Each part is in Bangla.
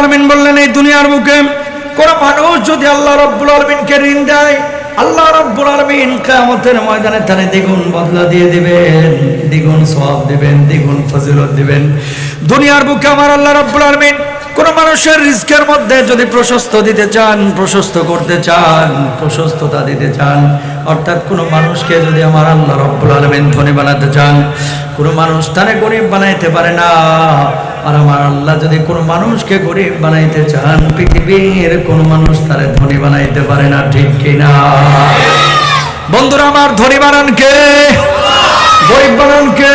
আলমিন বললেন, এই দুনিয়ার বুকে কোন মানুষ যদি আল্লাহ রব্বুল আলমিনকে ঋণ দেয়, আল্লাহ রব্বুল আলমিন কামতের ময়দানে তারে দ্বিগুণ বদলা দিয়ে দিবেন, দ্বিগুণ সব দিবেন, দ্বিগুণ ফজিলত দিবেন। দুনিয়ার বুকে আমার আল্লাহ রব্বুল আলমিন কোন মানুষের রিস্কের মধ্যে যদি প্রশস্ত দিতে চান, প্রশস্ত করতে চান, প্রশস্ততা দিতে চান, অর্থাৎ কোনো মানুষকে যদি আমার আল্লাহ রব্বুল আলমিন ধনী বানাতে চান, কোনো মানুষ তারে গরিব বানাইতে পারে না। আর আমার আল্লাহ যদি কোনো মানুষকে গরিব বানাইতে চান, পৃথিবীর কোনো মানুষ তারে ধনী বানাইতে পারে না, ঠিক কিনা? বন্ধুরা আমার ধনী বানান কে গরিব বানান কে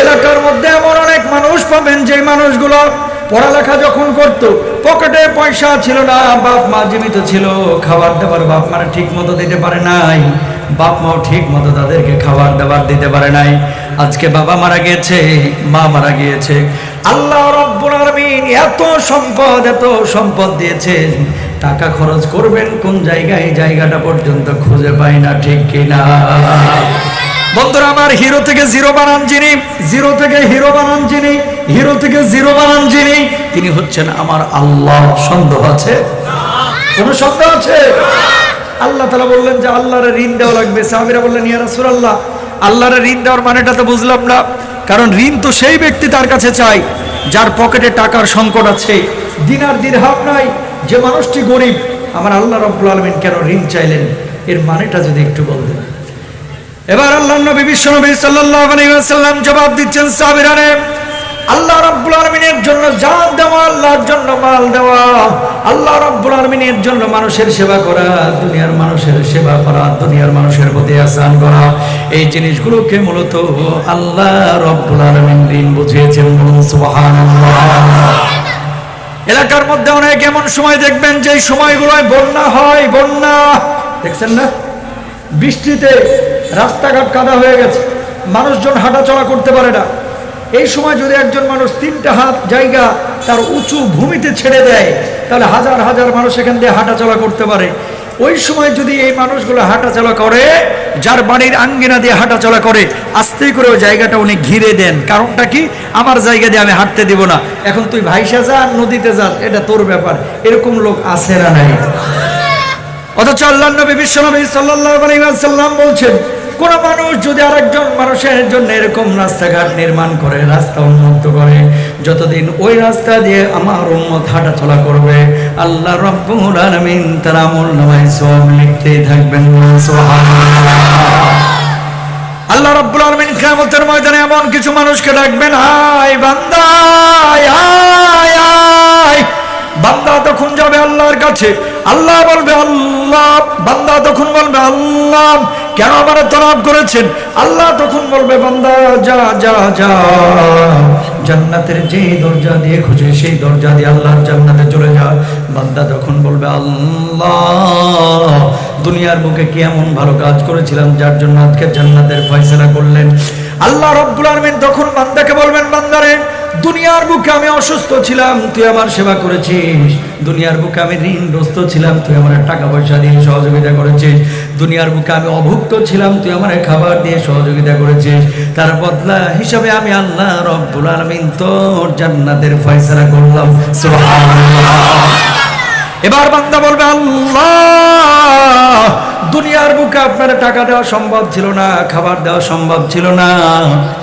এলাকার মধ্যে এমন অনেক মানুষ পাবেন যে মানুষগুলো পড়ালেখা যখন করত, পকেটে পয়সা ছিল না, বাপ মা জীবিত ছিল, খাবার দাবার বাপ মারা ঠিক মতো দিতে পারে নাই, বাপ মাও ঠিক মতো তাদেরকে খাবার দাবার দিতে পারে নাই। আজকে বাবা মারা গিয়েছে, মা মারা গিয়েছে। আল্লাহ এত সম্পদ এত সম্পদ দিয়েছেন। টাকা খরচ করবেন, কোন জায়গায়? জায়গাটা পর্যন্ত খুঁজে পাই না, ঠিক কিনা? বন্ধুরা, আমার হিরো থেকে জিরো বানান যিনি, জিরো থেকে হিরো বানান যিনি, হিরো থেকে জিরো বানান যিনি, তিনি হচ্ছেন আমার আল্লাহ। সন্দেহ আছে? কোন সন্দেহ আছে? আল্লাহ তালা বললেন যে আল্লাহরে ঋণ দেওয়া লাগবে। সাহাবিরা বললেন, ইয়া রাসূলুল্লাহ আল্লাহরে ঋণ দেওয়ার মানেটা তো বুঝলাম না। কারণ ঋণ তো সেই ব্যক্তি তার কাছে চাই যার পকেটে টাকার সংকট আছে। দিনার দিরহাম নাই, যে মানুষটি গরিব, আমার আল্লাহ রব্বুল আলমিন কেন ঋণ চাইলেন? এর মানেটা যদি একটু বলতেন। এবার আল্লাহ নবী বিশ্ব নবী ওয়াসাল্লাম জবাব দিচ্ছেন সাবিরানে আল্লাহ রাব্বুল আলামিনের জন্য জান দেওয়া, আল্লাহর জন্য মাল দেওয়া। আল্লাহ রাব্বুল আলামিনের জন্য মানুষের সেবা করা, দুনিয়ার মানুষের সেবা করা, দুনিয়ার মানুষের প্রতি আহসান করা। এই জিনিসগুলোকে মূলত আল্লাহ রাব্বুল আলামিন দিন বুঝিয়েছেন। এলাকার মধ্যে অনেক এমন সময় দেখবেন যে সময়গুলোয় বন্যা হয়, বন্যা। দেখছেন না? বৃষ্টিতে রাস্তাঘাট কাদা হয়ে গেছে। মানুষজন হাঁটাচলা করতে পারে না। এই সময় যদি একজন মানুষ তিনটা হাত জায়গা তার উঁচু ভূমিতে ছেড়ে দেয়, তাহলে হাজার হাজার মানুষ এখান দিয়ে হাঁটাচলা করতে পারে। ওই সময় যদি এই মানুষগুলো হাঁটাচলা করে, যার বাড়ির আঙ্গিনা দিয়ে হাঁটাচলা করে, আস্তে করে ওই জায়গাটা উনি ঘিরে দেন। কারণটা কি? আমার জায়গা দিয়ে আমি হাঁটতে দিব না। এখন তুই ভাইসা যা, নদীতে যা, এটা তোর ব্যাপার। এরকম লোক আছে না নাই? অথচ আল্লাহ নবী বিশ্ব নবী সাল্লাল্লাহু আলাইহি ওয়াসাল্লাম বলছেন কোন মানুষ যদি আরেকজন মানুষের জন্য এরকম রাস্তাঘাট নির্মাণ করে, রাস্তা উন্মুক্ত করে, যতদিন ওই রাস্তা দিয়ে আমার উম্মত হাঁটা চলা করবে, আল্লাহ রব্বুল আলামিন তার আমল নামায় সব লিখতেই থাকবেন আল্লাহ রাব্বুল আলামিন কিয়ামতের ময়দানে এমন কিছু মানুষকে ডাকবেন হাই বান্দা আয় আয় আয় বান্দা তখন যাবে আল্লাহর কাছে, আল্লাহ বলবে, আল্লাহ। বান্দা তখন বলবে, আল্লাহ। কেন আমার তরাব করেছেন? আল্লাহ তখন বলবে, বান্দা, যা যা যা। জান্নাতের যে দরজা দিয়ে খুঁজে, সেই দরজা দিয়ে আল্লাহর জান্নাতে চলে যা। বান্দা তখন বলবে, আল্লাহ, দুনিয়ার বুকে কি এমন ভালো কাজ করেছিলাম যার জন্য আজকে জান্নাতের ফয়সালা করলেন? আল্লাহ রব্বুল আলামিন তখন বান্দাকে বলবেন, বান্দারে দুনিয়ার বুকে আমি অসুস্থ ছিলাম, তুই আমার সেবা করেছিস। দুনিয়ার বুকে আমি ঋণগ্রস্ত ছিলাম, তুই আমার টাকা পয়সা দিয়ে সহযোগিতা করেছিস। দুনিয়ার বুকে আমি অভুক্ত ছিলাম, তুই আমার খাবার দিয়ে সহযোগিতা করেছিস। তার বদলা হিসাবে আমি আল্লাহ রব্বুল আলামিন তোর জান্নাতের ফয়সালা করলাম। এবার বান্দা বলবে, আল্লাহ! দুনিয়ার বুকে আপনার টাকা দেওয়া সম্ভব ছিল না, খাবার দেওয়া সম্ভব ছিল না।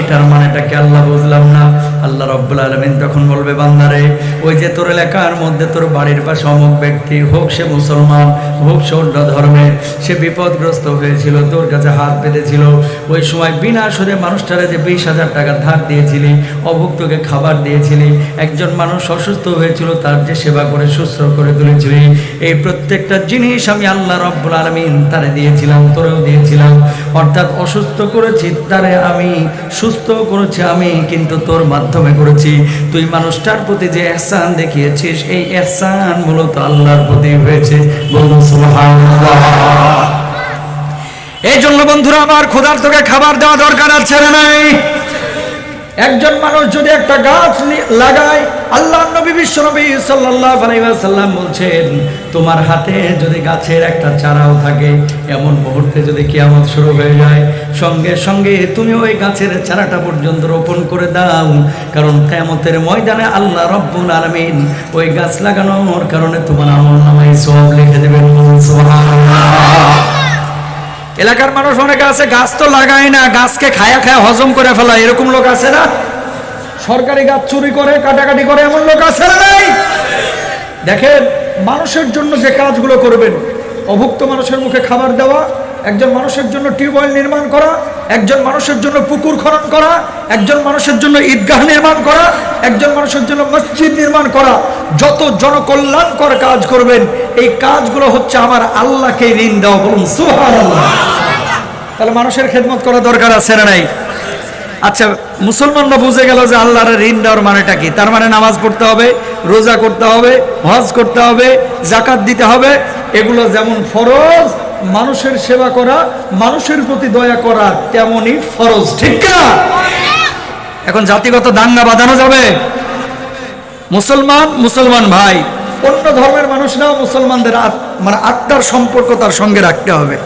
এটার মানেটা কি আল্লাহ বুঝলাম না? আল্লাহ রব্বুল আলমিন তখন বলবে বান্দারে ওই যে তোর এলাকার মধ্যে তোর বাড়ির পাশে অমুক ব্যক্তি, হোক সে মুসলমান, হোক সে অন্য ধর্মের, সে বিপদগ্রস্ত হয়েছিল, তোর কাছে হাত পেতেছিল ওই সময় বিনা সুদে মানুষটারে যে বিশ হাজার টাকা ধার দিয়েছিলি, অভুক্তকে খাবার দিয়েছিলি, একজন মানুষ অসুস্থ হয়েছিল, তার যে সেবা করে, সুস্থ করে তুলেছিলি, এই প্রত্যেকটা জিনিস আমি আল্লাহ রব্বুল আলমিন তারে দিয়েছিলাম, তোরেও দিয়েছিলাম। অর্থাৎ অসুস্থ করেছি, তারে আমি সুস্থ করেছি আমি, কিন্তু তোর মাধ্যমে করেছি। তুই মানুষটার প্রতি যে এহসান দেখিয়েছিস, এই এহসান মূলত আল্লাহর প্রতি হয়েছে। এই জন্য বন্ধুরা, আমার খোদার তোকে খাবার দেওয়া দরকার আছে না নাই? একজন মানুষ যদি একটা গাছ লাগায়, আল্লাহ নবী বিশ্বনবী সাল্লাল্লাহু আলাইহি ওয়াসাল্লাম বলছেন, তোমার হাতে যদি গাছের একটা চারাও থাকে, এমন মুহূর্তে যদি কিয়ামত শুরু হয়ে যায়, সঙ্গে সঙ্গে তুমি ওই গাছের চারাটা পর্যন্ত রোপণ করে দাও। কারণ কিয়ামতের ময়দানে আল্লাহ রব্বুল আলামিন ওই গাছ লাগানোর কারণে তোমার আমল নামায় সব লিখে দেবেন। সুবহানাল্লাহ। এলাকার মানুষ অনেকে আছে, গাছ তো লাগায় না, গাছকে খায়া খায়া হজম করে ফেলা এরকম লোক আছে না? সরকারি গাছ চুরি করে, কাটাকাটি করে, এমন লোক আছে না নাই? দেখেন, মানুষের জন্য যে কাজগুলো করবেন, অভুক্ত মানুষের মুখে খাবার দেওয়া, একজন মানুষের জন্য টিউবওয়েল নির্মাণ করা একজন মানুষের জন্য পুকুর খনন করা, একজন মানুষের জন্য ঈদগাহ নির্মাণ করা, একজন মানুষের জন্য মসজিদ নির্মাণ করা। যত জনকল্যাণকর কাজ করবেন, এই কাজগুলো হচ্ছে আমার আল্লাহকে ঋণ দেওয়া বলুন, সুবহানাল্লাহ। তাহলে মানুষের খেদমত করা দরকার আছে না নাই? আচ্ছা মুসলমানরা বুঝে গেল যে আল্লাহর ঋণ দেওয়ার মানেটা কি? তার মানে নামাজ পড়তে হবে, রোজা করতে হবে, হজ করতে হবে জাকাত দিতে হবে, এগুলো যেমন ফরজ মানুষের সেবা করা, মানুষের প্রতি দয়া করা তেমনই ফরজ, ঠিক না এখন জাতিগত দাঙ্গা বাঁধানো যাবে। মুসলমান মুসলমান ভাই, অন্য ধর্মের মানুষরাও মুসলমানদের আত- মানে আত্মার সম্পর্ক তার সঙ্গে রাখতে হবে।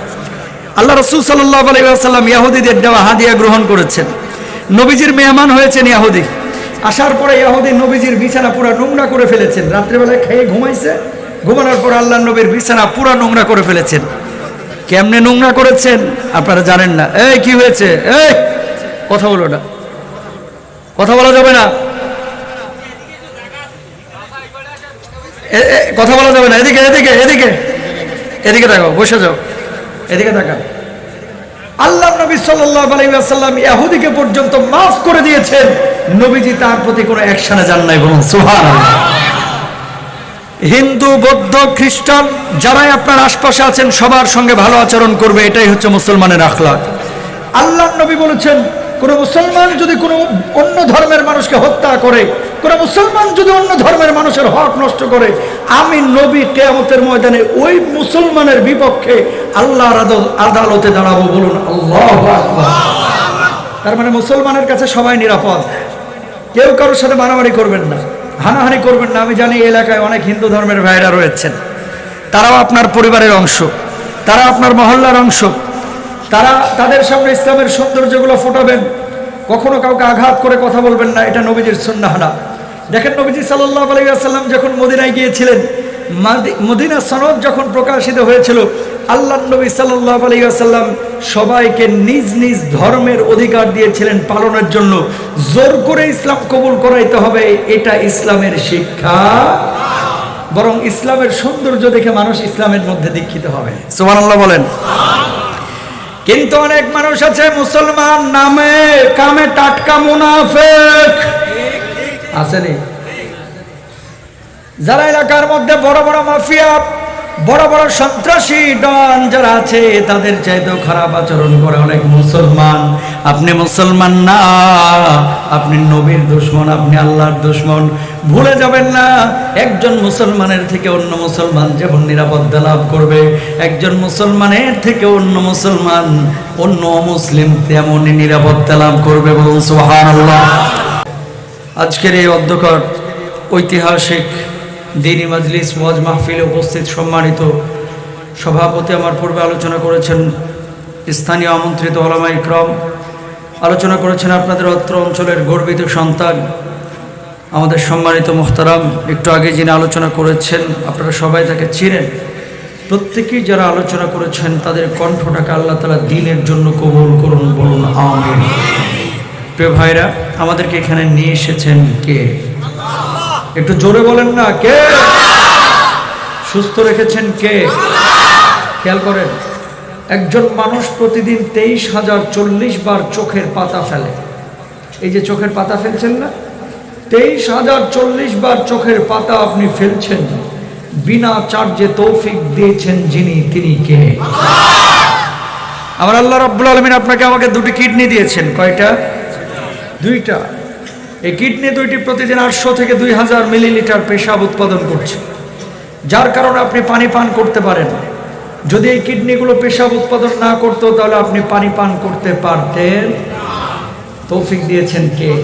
আল্লাহ রসুল সাল্লাহ আলাইসাল্লাম ইয়াহুদিদের দেওয়া হাদিয়া গ্রহণ করেছেন। নবীজির মেহমান হয়েছেন ইয়াহুদি। আসার পরে ইয়াহুদি নবীজির বিছানা পুরা নোংরা করে ফেলেছেন। রাত্রেবেলায় খেয়ে ঘুমাইছে। ঘুমানোর পর আল্লাহ নবীর বিছানা পুরা নোংরা করে ফেলেছেন। কেমনে নোংরা করেছেন? আপনারা জানেন না। এই, কি হয়েছে? এই, কথা বলো না। কথা বলা যাবে না। কথা বলা যাবে না। এদিকে এদিকে এদিকে। এদিকে তাকাও, বসে যাও। এদিকে তাকাও। আল্লাহ নবী ওয়াসাল্লাম ইহুদিকে পর্যন্ত মাফ করে দিয়েছেন। নবীজি তার প্রতি কোনো অ্যাকশনে যান নাই বলুন, সুবহানাল্লাহ। হিন্দু, বৌদ্ধ, খ্রিস্টান, যারাই আপনার আশপাশে আছেন, সবার সঙ্গে ভালো আচরণ করবে, এটাই হচ্ছে মুসলমানের আখলাক। আল্লাহ নবী বলেছেন, কোন মুসলমান যদি কোনো অন্য ধর্মের মানুষকে হত্যা করে, কোন মুসলমান যদি অন্য ধর্মের মানুষের হক নষ্ট করে, আমি নবী কেয়ামতের ময়দানে ওই মুসলমানের বিপক্ষে আল্লাহর আদ- আদালতে দাঁড়াবো বলুন, আল্লাহ তার মানে মুসলমানের কাছে সবাই নিরাপদ। কেউ কারোর সাথে মারামারি করবেন না। হানাহানি করবেন না। আমি জানি এলাকায় অনেক হিন্দু ধর্মের ভাইরা রয়েছেন। তারাও আপনার পরিবারের অংশ। তারা আপনার মহল্লার অংশ। তারা তাদের সামনে ইসলামের সৌন্দর্যগুলো ফোটাবেন। কখনো কাউকে আঘাত করে কথা বলবেন না। এটা নবীজির সুন্নাহ না। দেখেন নবীজি সাল্লাহ আলাইসাল্লাম যখন মদিনায় গিয়েছিলেন, মাদি- মদিনা সনদ যখন প্রকাশিত হয়েছিল আল্লাহ নবী সাল্লাহ আলাইসাল্লাম সবাইকে নিজ নিজ ধর্মের অধিকার দিয়েছিলেন পালনের জন্য। জোর করে ইসলাম কবুল করাইতে হবে, এটা ইসলামের শিক্ষা। বরং ইসলামের সৌন্দর্য দেখে মানুষ ইসলামের মধ্যে দীক্ষিত হবে। সুবহানাল্লাহ বলেন। কিন্তু অনেক মানুষ আছে মুসলমান নামে, কামে টাটকা মুনাফেক। আসেনি যারা এলাকার মধ্যে বড় বড় মাফিয়া বড় বড় সন্ত্রাসী ডন যারা আছে, তাদের চাইতেও খারাপ আচরণ করে অনেক মুসলমান। আপনি মুসলমান না, আপনি নবীর দুশ্মন, আপনি আল্লাহর দুশ্মন। ভুলে যাবেন না, একজন মুসলমানের থেকে অন্য মুসলমান যেমন নিরাপত্তা লাভ করবে, একজন মুসলমানের থেকে অন্য মুসলমান, অন্য মুসলিম তেমনই নিরাপত্তা লাভ করবে বলুন সুবহানাল্লাহ। আজকের এই অধ্যকর ঐতিহাসিক দিনী মাজলিস ওয়াজ মাহফিলে উপস্থিত সম্মানিত সভাপতি আমার পূর্বে আলোচনা করেছেন স্থানীয় আমন্ত্রিত ওলামা ইকরম। আলোচনা করেছেন আপনাদের অত্র অঞ্চলের গর্বিত সন্তান, আমাদের সম্মানিত মোহতারাম। একটু আগে যিনি আলোচনা করেছেন, আপনারা সবাই তাকে চিনেন। প্রত্যেকেই যারা আলোচনা করেছেন, তাদের কণ্ঠটাকে আল্লাহ তালা দিনের জন্য কবুল করুন বলুন, আমিন। প্রিয় ভাইরা, আমাদেরকে এখানে নিয়ে এসেছেন কে? একটু জোরে বলেন না, কে? সুস্থ রেখেছেন কে? খেয়াল করেন, একজন মানুষ প্রতিদিন তেইশ হাজার চল্লিশ বার চোখের পাতা ফেলে। এই যে চোখের পাতা ফেলছেন না? তেইশ হাজার চল্লিশ বার চোখের পাতা আপনি ফেলছেন, বিনা চার্জে তৌফিক দিয়েছেন যিনি, তিনি কে? আমার আল্লাহ রাব্বুল আলমিন আপনাকে আমাকে দুটি কিডনি দিয়েছেন, কয়টা? দুইটা। এই কিডনি দুইটি প্রতিদিন আটশো থেকে দুই হাজার মিলিলিটার পেশাব উৎপাদন করছে। যার কারণে আপনি পানি পান করতে পারেন। যদি এই কিডনিগুলো পেশাব উৎপাদন না করতো, তাহলে আপনি পানি পান করতে পারতেন। তৌফিক দিয়েছেন কে?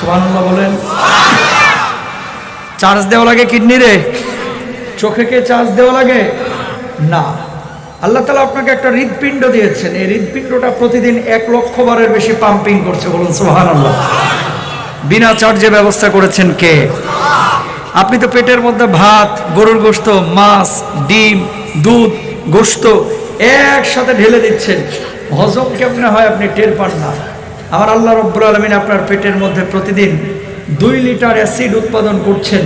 সুবহানাল্লাহ বলেন। চার্জ দেওয়া লাগে কিডনি রে? চোখে কে চার্জ দেওয়া লাগে? না। আল্লাহ তালা আপনাকে একটা হৃদপিণ্ড দিয়েছেন। এই হৃদপিণ্ডটা প্রতিদিন এক লক্ষ বারের বেশি পাম্পিং করছে। বলুন সোহান আল্লাহ বিনা ব্যবস্থা করেছেন কে? আপনি তো পেটের মধ্যে ভাত, গরুর গোস্ত মাছ, ডিম, দুধ গোস্ত একসাথে ঢেলে দিচ্ছেন। হজম কেমনে হয় আপনি টের পান না। আমার আল্লাহ রব্বুল আলমিন আপনার পেটের মধ্যে প্রতিদিন দুই লিটার অ্যাসিড উৎপাদন করছেন,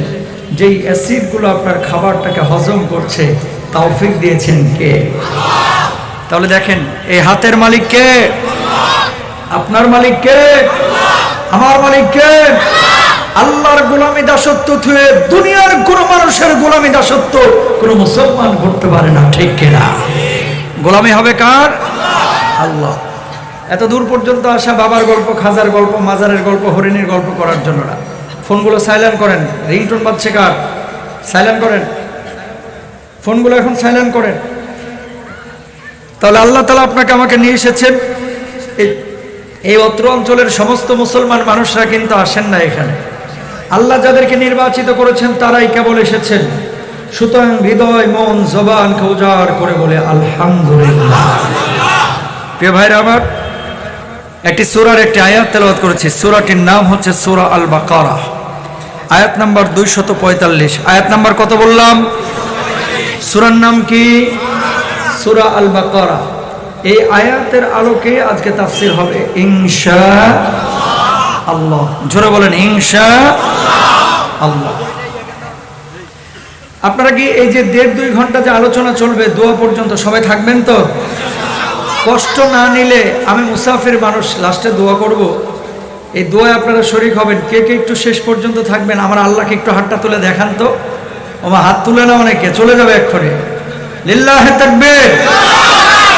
যেই অ্যাসিডগুলো আপনার খাবারটাকে হজম করছে তাওফিক দিয়েছেন কে? তাহলে দেখেন, এই হাতের মালিক কে? আপনার মালিক কে? আমার মালিক কে আল্লাহর গোলামি দাসত্ব থুয়ে দুনিয়ার কোন মানুষের গোলামি দাসত্ব কোন মুসলমান করতে পারে না, ঠিক কিনা? গোলামি হবে কার? আল্লাহ। এত দূর পর্যন্ত আসা বাবার গল্প, খাজার গল্প, মাজারের গল্প, হরিণীর গল্প করার জন্য না। ফোনগুলো সাইলেন্ট করেন। রিংটোন বাজছে কার? সাইলেন্ট করেন। ফোনগুলো এখন সাইলেন্ট করেন। তাহলে আল্লাহ তালা আপনাকে আমাকে নিয়ে এসেছেন এই- এই অত্র অঞ্চলের সমস্ত মুসলমান মানুষরা কিন্তু আসেন না এখানে। আল্লাহ যাদেরকে নির্বাচিত করেছেন, তারাই কেবল এসেছেন। সুতরাং হৃদয়, মন জবানকে উজাড় করে বলে আলহামদুলিল্লাহ। প্রিয় ভাইরা আমার, একটি সুরার একটি আয়াত তেলাওয়াত করেছি। সুরাটির নাম হচ্ছে সুরা আল বাকারা আয়াত নাম্বার দুইশত পঁয়তাল্লিশ। আয়াত নাম্বার কত বললাম? সুরার নাম কি? সুরা আল বাকারা এই আয়াতের আলোকে আজকে তাফসির হবে। ইনশা আল্লাহ। জোরে বলেন ইনশা আল্লাহ। আপনারা কি এই যে দেড় দুই ঘণ্টা যে আলোচনা চলবে, দোয়া পর্যন্ত সবাই থাকবেন তো? কষ্ট না নিলে আমি মুসাফির মানুষ, লাস্টে দোয়া করব। এই দোয়ায় আপনারা শরিক হবেন। কে কে একটু শেষ পর্যন্ত থাকবেন, আমার আল্লাহকে একটু হাতটা তুলে দেখান তো। আমার হাত তুলে না অনেকে, চলে যাবে এক্ষণে লিল্লাহে তাকবীর।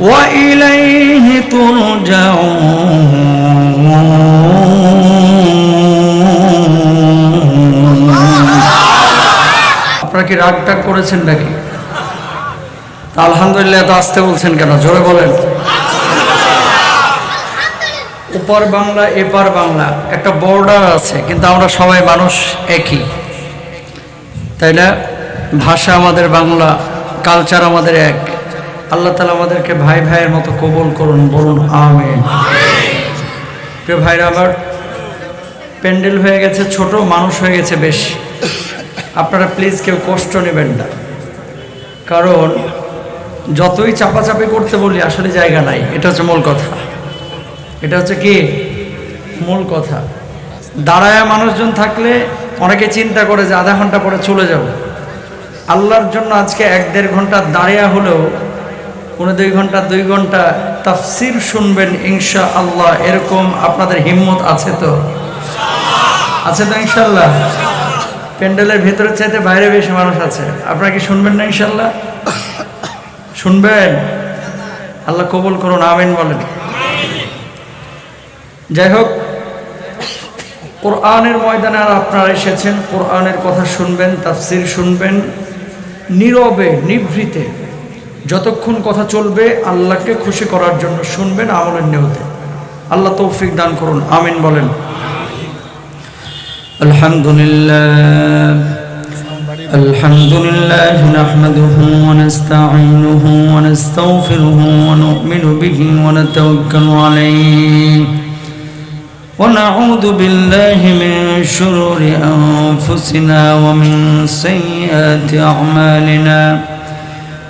وإليه ترجعون আপনারা কি রাগ টাগ করেছেন নাকি তা আলহামদুলিল্লাহ এত আসতে বলছেন কেন জোরে বলেন উপর বাংলা এপার বাংলা একটা বর্ডার আছে কিন্তু আমরা সবাই মানুষ একই তাই না ভাষা আমাদের বাংলা কালচার আমাদের এক আল্লাহ তালা আমাদেরকে ভাই ভাইয়ের মতো কবল করুন, বলুন, আমিন। প্রিয় ভাইরা, আমার প্যান্ডেল হয়ে গেছে, ছোট মানুষ হয়ে গেছে বেশ। আপনারা প্লিজ কেউ কষ্ট নেবেন না। কারণ যতই চাপাচাপি করতে বলি, আসলে জায়গা নাই। এটা হচ্ছে মূল কথা। এটা হচ্ছে কি? মূল কথা। দাঁড়ায় মানুষজন থাকলে অনেকে চিন্তা করে যে আধা ঘণ্টা পরে চলে যাব। আল্লাহর জন্য আজকে এক দেড় ঘণ্টা দাঁড়িয়ে হলেও কোনো দুই ঘণ্টা দুই ঘণ্টা তাফসির শুনবেন ইনশা আল্লাহ এরকম আপনাদের হিম্মত আছে তো? আছে তো ইনশাল্লাহ প্যান্ডেলের ভেতরে চাইতে বাইরে বেশি মানুষ আছে। আপনারা কি শুনবেন না ইনশাল্লাহ শুনবেন? আল্লাহ কবুল করুন, আমিন বলেন। যাই হোক, কোরআনের ময়দানে আর আপনারা এসেছেন, কোরআনের কথা শুনবেন, তাফসির শুনবেন, নীরবে, নিভৃতে। যতক্ষণ কথা চলবে আল্লাহকে খুশি করার জন্য শুনবেন আমলের নেওতে আল্লাহ তৌফিক দান করুন আমিন বলেন الحمد لله الحمد لله نحمده ونستعينه ونستغفره ونؤمن به ونتوكل عليه ونعوذ بالله من شرور أنفسنا ومن سيئات أعمالنا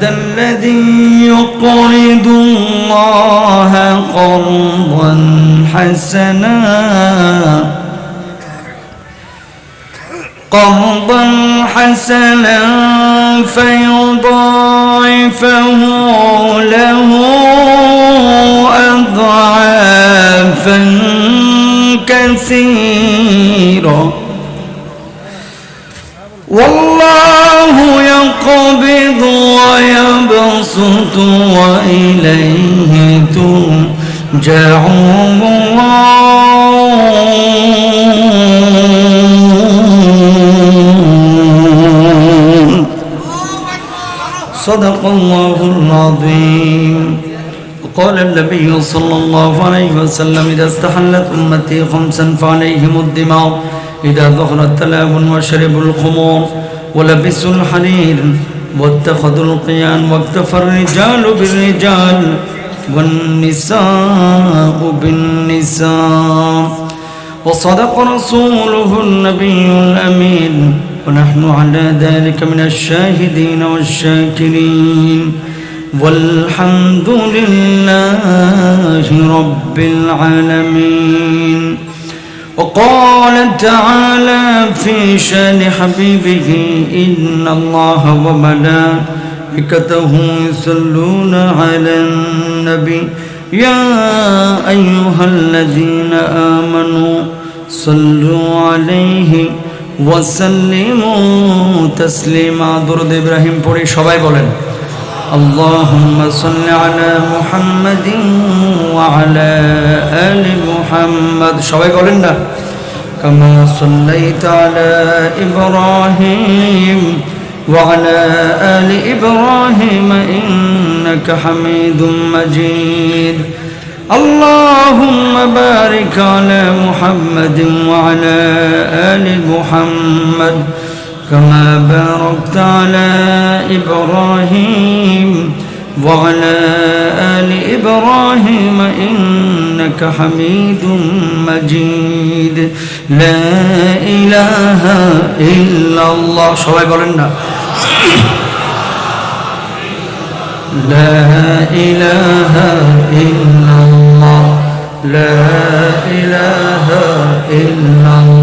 ذا الذي يقرض الله قرضا حسنا. قرضا حسنا فيضاعفه له أضعافا كثيرا والله يقبض ويبسط وإليه ترجعون صدق الله العظيم وقال النبي صلى الله عليه وسلم إذا استحلت أمتي خمسا فعليهم الدماء إذا ظهر التلاب وشربوا الخمور ولبسوا الحرير واتخذوا القيان واكتفى الرجال بالرجال والنساء بالنساء وصدق رسوله النبي الأمين ونحن على ذلك من الشاهدين والشاكرين والحمد لله رب العالمين وقال تعالى في شان حبيبه إن الله وملائكته يصلون على النبي يا أيها الذين آمنوا صلوا عليه وسلموا تسليما درد إبراهيم পড়ি সবাই বলেন اللهم صل على محمد وعلى آل محمد সবাই বলেন না كما صليت على إبراهيم وعلى آل إبراهيم إنك حميد مجيد اللهم بارك على محمد وعلى آل محمد كما باركت على إبراهيم وعلى آل إبراهيم إنك حميد مجيد لا إله إلا الله সবাই বলেন না لا إله إلا الله لا إله إلا الله